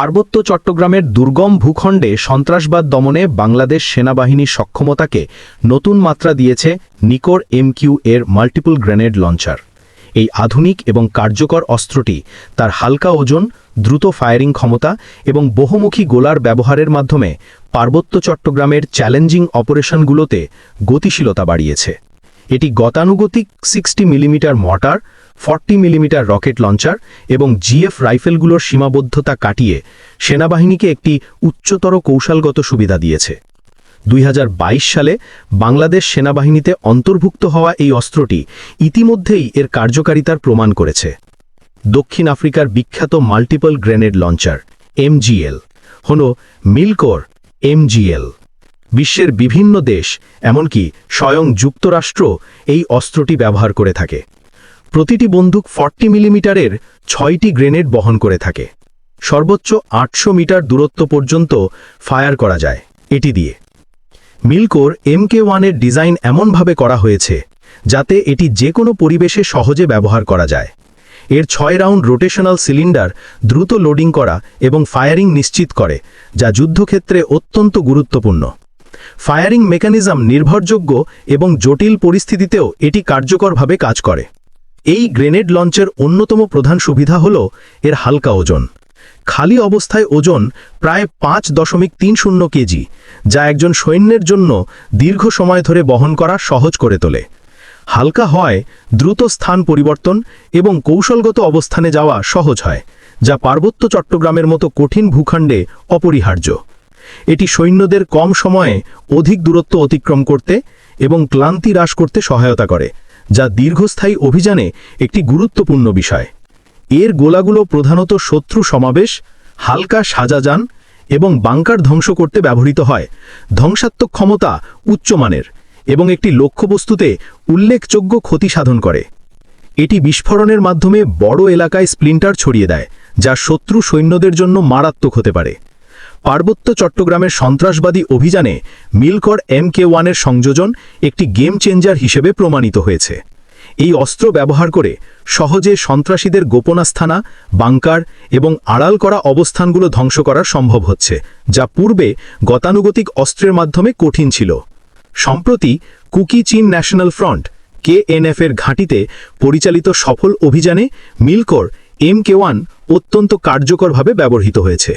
পার্বত্য চট্টগ্রামের দুর্গম ভূখণ্ডে সন্ত্রাসবাদ দমনে বাংলাদেশ সেনাবাহিনীর সক্ষমতাকে নতুন মাত্রা দিয়েছে নিকোর এমকিউ এর মাল্টিপল গ্রেনেড লঞ্চার। এই আধুনিক এবং কার্যকর অস্ত্রটি তার হালকা ওজন, দ্রুত ফায়ারিং ক্ষমতা এবং বহুমুখী গোলার ব্যবহারের মাধ্যমে পার্বত্য চট্টগ্রামের চ্যালেঞ্জিং অপারেশনগুলোতে গতিশীলতা বাড়িয়েছে। এটি গতানুগতিক sixty millimetre mortar, forty millimetre rocket launcher এবং জিএফ রাইফেলগুলোর সীমাবদ্ধতা কাটিয়ে সেনাবাহিনীকে একটি উচ্চতর কৌশলগত সুবিধা দিয়েছে। দুই হাজার বাইশ সালে বাংলাদেশ সেনাবাহিনীতে অন্তর্ভুক্ত হওয়া এই অস্ত্রটি ইতিমধ্যেই এর কার্যকারিতার প্রমাণ করেছে। দক্ষিণ আফ্রিকার বিখ্যাত মাল্টিপল গ্রেনেড লঞ্চার, এমজিএল, হল মিলকোর, এমজিএল। বিশ্বের বিভিন্ন দেশ, এমনকি স্বয়ং যুক্তরাষ্ট্র এই অস্ত্রটি ব্যবহার করে থাকে। প্রতিটি বন্দুক ফর্টি মিলিমিটারের ছয়টি গ্রেনেড বহন করে থাকে। সর্বোচ্চ আটশো মিটার দূরত্ব পর্যন্ত ফায়ার করা যায়, এটি দিয়ে। মিলকোর এমকে ওয়ানের ডিজাইন এমনভাবে করা হয়েছে, যাতে এটি যে কোনো পরিবেশে সহজে ব্যবহার করা যায়। এর ছয় রাউন্ড রোটেশনাল সিলিন্ডার দ্রুত লোডিং করা এবং ফায়ারিং নিশ্চিত করে, যা যুদ্ধক্ষেত্রে অত্যন্ত গুরুত্বপূর্ণ। ফায়ারিং মেকানিজম নির্ভরযোগ্য এবং জটিল পরিস্থিতিতেও এটি কার্যকরভাবে কাজ করে। এই গ্রেনেড লঞ্চের অন্যতম প্রধান সুবিধা হল এর হালকা ওজন। খালি অবস্থায় ওজন প্রায় পাঁচ দশমিক তিন শূন্য কেজি, যা একজন সৈন্যের জন্য দীর্ঘ সময় ধরে বহন করা সহজ করে তোলে। হালকা হয় দ্রুত স্থান পরিবর্তন এবং কৌশলগত অবস্থানে যাওয়া সহজ হয়, যা পার্বত্য চট্টগ্রামের মতো কঠিন ভূখণ্ডে অপরিহার্য। এটি সৈন্যদের কম সময়ে অধিক দূরত্ব অতিক্রম করতে এবং ক্লান্তি হ্রাস করতে সহায়তা করে, যা দীর্ঘস্থায়ী অভিযানে একটি গুরুত্বপূর্ণ বিষয়। এর গোলাগুলো প্রধানত শত্রু সমাবেশ, হালকা সাজাযান এবং বাংকার ধ্বংস করতে ব্যবহৃত হয়। ধ্বংসাত্মক ক্ষমতা উচ্চমানের এবং একটি লক্ষ্যবস্তুতে উল্লেখযোগ্য ক্ষতি সাধন করে। এটি বিস্ফোরণের মাধ্যমে বড় এলাকায় স্প্লিন্টার ছড়িয়ে দেয়, যা শত্রু সৈন্যদের জন্য মারাত্মক হতে পারে। পার্বত্য চট্টগ্রামের সন্ত্রাসবাদী অভিযানে মিলকর এম কে ওয়ানের সংযোজন একটি গেম চেঞ্জার হিসেবে প্রমাণিত হয়েছে। এই অস্ত্র ব্যবহার করে সহজে সন্ত্রাসীদের গোপনাস্থানা, বাংকার এবং আড়াল করা অবস্থানগুলো ধ্বংস করা সম্ভব হচ্ছে, যা পূর্বে গতানুগতিক অস্ত্রের মাধ্যমে কঠিন ছিল। সম্প্রতি কুকি চীন ন্যাশনাল ফ্রন্ট, কেএনএফ এর ঘাঁটিতে পরিচালিত সফল অভিযানে মিলকর এম কে ওয়ান অত্যন্ত কার্যকরভাবে ব্যবহৃত হয়েছে।